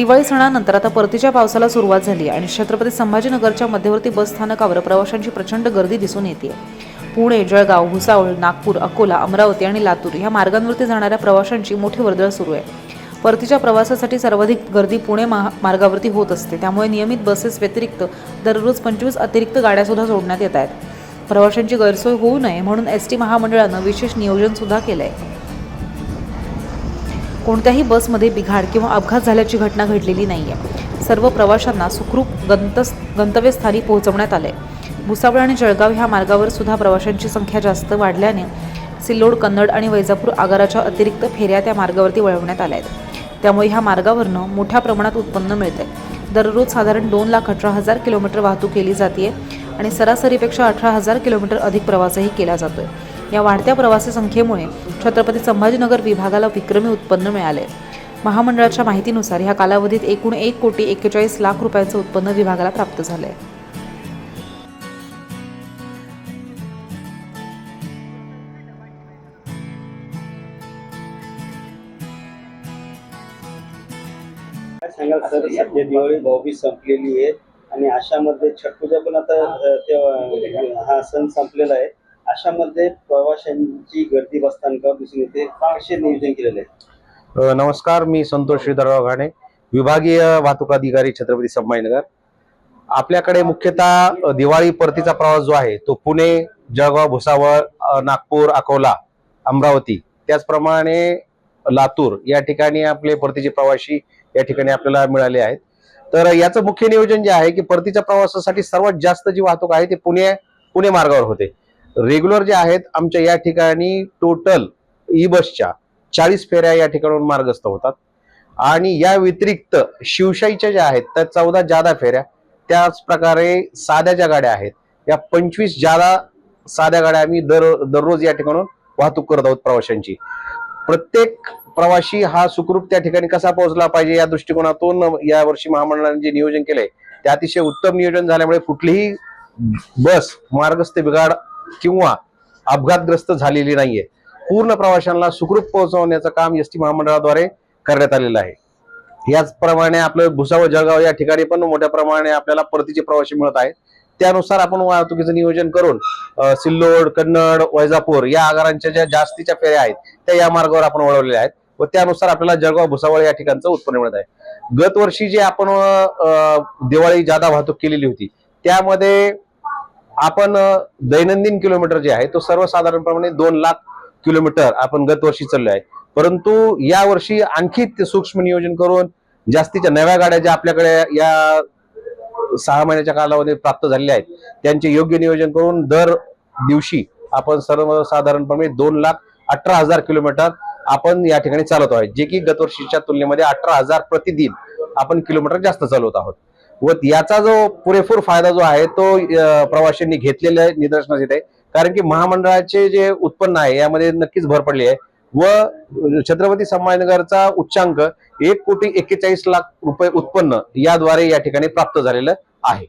दिवाळी सणानंतर आता परतीच्या पावसाला सुरुवात झाली आणि छत्रपती संभाजीनगरच्या मध्यवर्ती बस स्थानकावर प्रवाशांची प्रचंड गर्दी दिसून येते. पुणे जळगाव भुसावळ नागपूर अकोला अमरावती आणि लातूर या मार्गांवरती जाणाऱ्या प्रवाशांची मोठी वर्दळ सुरू आहे. परतीच्या प्रवासासाठी सर्वाधिक गर्दी पुणे महा- मार्गावरती होत असते. त्यामुळे नियमित बसेस व्यतिरिक्त दररोज पंचवीस अतिरिक्त गाड्यासुद्धा सोडण्यात येत आहेत. प्रवाशांची गैरसोय होऊ नये म्हणून एस टी महामंडळानं विशेष नियोजनसुद्धा केलं आहे कोणत्याही बसमध्ये बिघाड किंवा अपघात झाल्याची घटना घडलेली नाही आहे सर्व प्रवाशांना सुखरूप गंत गंतव्यस्थानी पोहोचवण्यात आले भुसावळ आणि जळगाव ह्या मार्गावर सुद्धा प्रवाशांची संख्या जास्त वाढल्याने सिल्लोड कन्नड आणि वैजापूर आगाराच्या अतिरिक्त फेऱ्या त्या मार्गावरती वळवण्यात आल्या आहेत त्यामुळे ह्या मार्गावरनं मोठ्या प्रमाणात उत्पन्न मिळते दररोज साधारण दोन लाख अठरा हजार किलोमीटर वाहतूक केली जाते आणि सरासरीपेक्षा अठरा हजार किलोमीटर अधिक प्रवासही केला जातोय. या वाढत्या प्रवासी संख्येमुळे छत्रपती संभाजीनगर विभागाला विक्रमी उत्पन्न मिळाले. महामंडळाच्या माहितीनुसार ह्या कालावधीत एकूण एक कोटी एक्केचाळीस लाख रुपयांचं उत्पन्न विभागाला प्राप्त झालंय. सांगाल सर सध्या दिवाळी भाऊबीज संपलेली आहे आणि अशामध्ये छठ पूजा पण आता हा सण संपलेला आहे. अशामध्ये प्रवाशांची गर्दी बसस्थानकावर दिसून येते फारसे नियोजन केलेले? आहे नमस्कार मी संतोष श्रीधरराव घाणे विभागीय वाहतूक अधिकारी छत्रपती संभाजीनगर. आपल्याकडे मुख्यतः दिवाळी परतीचा प्रवास जो आहे तो पुणे जळगाव भुसावळ नागपूर अकोला अमरावती त्याचप्रमाणे लातूर या ठिकाणी आपले परतीचे प्रवासी या ठिकाणी आपल्याला मिळाले आहेत. तर याचं मुख्य नियोजन जे आहे की परतीच्या प्रवासासाठी सर्वात जास्त जी वाहतूक आहे ती पुणे पुणे मार्गावर होते. रेग्युलर जे आहेत आमच्या या ठिकाणी टोटल ई बसच्या चाळीस फेऱ्या या ठिकाणाहून मार्गस्थ होतात. आणि या व्यतिरिक्त शिवशाहीच्या ज्या आहेत त्या चौदा जादा फेऱ्या त्याच प्रकारे साध्या ज्या गाड्या आहेत या पंचवीस जादा साध्या गाड्या आम्ही दर दररोज या ठिकाणून वाहतूक करत आहोत प्रवाशांची. प्रत्येक प्रवासी हा सुखरूप त्या ठिकाणी कसा पोहोचला पाहिजे या दृष्टिकोनातून या वर्षी महामंडळाने जे नियोजन केलंय ते अतिशय उत्तम नियोजन झाल्यामुळे कुठलीही बस मार्गस्थ बिघाड किंवा अपघातग्रस्त झालेली नाहीये. पूर्ण प्रवाशांना सुखरूप पोहोचवण्याचं काम एस टी महामंडळाद्वारे करण्यात आलेलं आहे. याचप्रमाणे आपलं भुसावळ जळगाव या ठिकाणी पण मोठ्या प्रमाणे आपल्याला परतीचे प्रवासी मिळत आहेत. त्यानुसार आपण वाहतुकीचं नियोजन करून सिल्लोड कन्नड वैजापूर या आगारांच्या ज्या जास्तीच्या फेऱ्या आहेत त्या या मार्गावर आपण वळवलेल्या आहेत व त्यानुसार आपल्याला जळगाव भुसावळ या ठिकाणचं उत्पन्न मिळत आहे. गत वर्षी जे आपण दिवाळी जादा वाहतूक केलेली होती त्यामध्ये आपण दैनंदिन किलोमीटर जे आहे तो सर्वसाधारणप्रमाणे दोन लाख किलोमीटर आपण गतवर्षी चाललो आहे परंतु या वर्षी आणखी ते सूक्ष्म नियोजन करून जास्तीच्या नव्या गाड्या ज्या आपल्याकडे या सहा महिन्याच्या कालावधीत प्राप्त झालेल्या आहेत त्यांचे योग्य नियोजन करून दर दिवशी आपण सर्वसाधारणपणे दोन लाख अठरा हजार किलोमीटर आपण या ठिकाणी चालवतो आहे जे की गतवर्षीच्या तुलनेमध्ये अठरा हजार प्रतिदिन आपण किलोमीटर जास्त चालवत आहोत. व याचा जो पुरेपूर फायदा जो आहे तो प्रवाशांनी घेतलेला आहे, निदर्शनास येते कारण की महामंडळाचे जे उत्पन्न आहे यामध्ये नक्कीच भर पडली आहे. व छत्रपती संभाजीनगरचा उच्चांक एक कोटी एक्केचाळीस लाख रुपये उत्पन्न याद्वारे या ठिकाणी प्राप्त झालेलं आहे.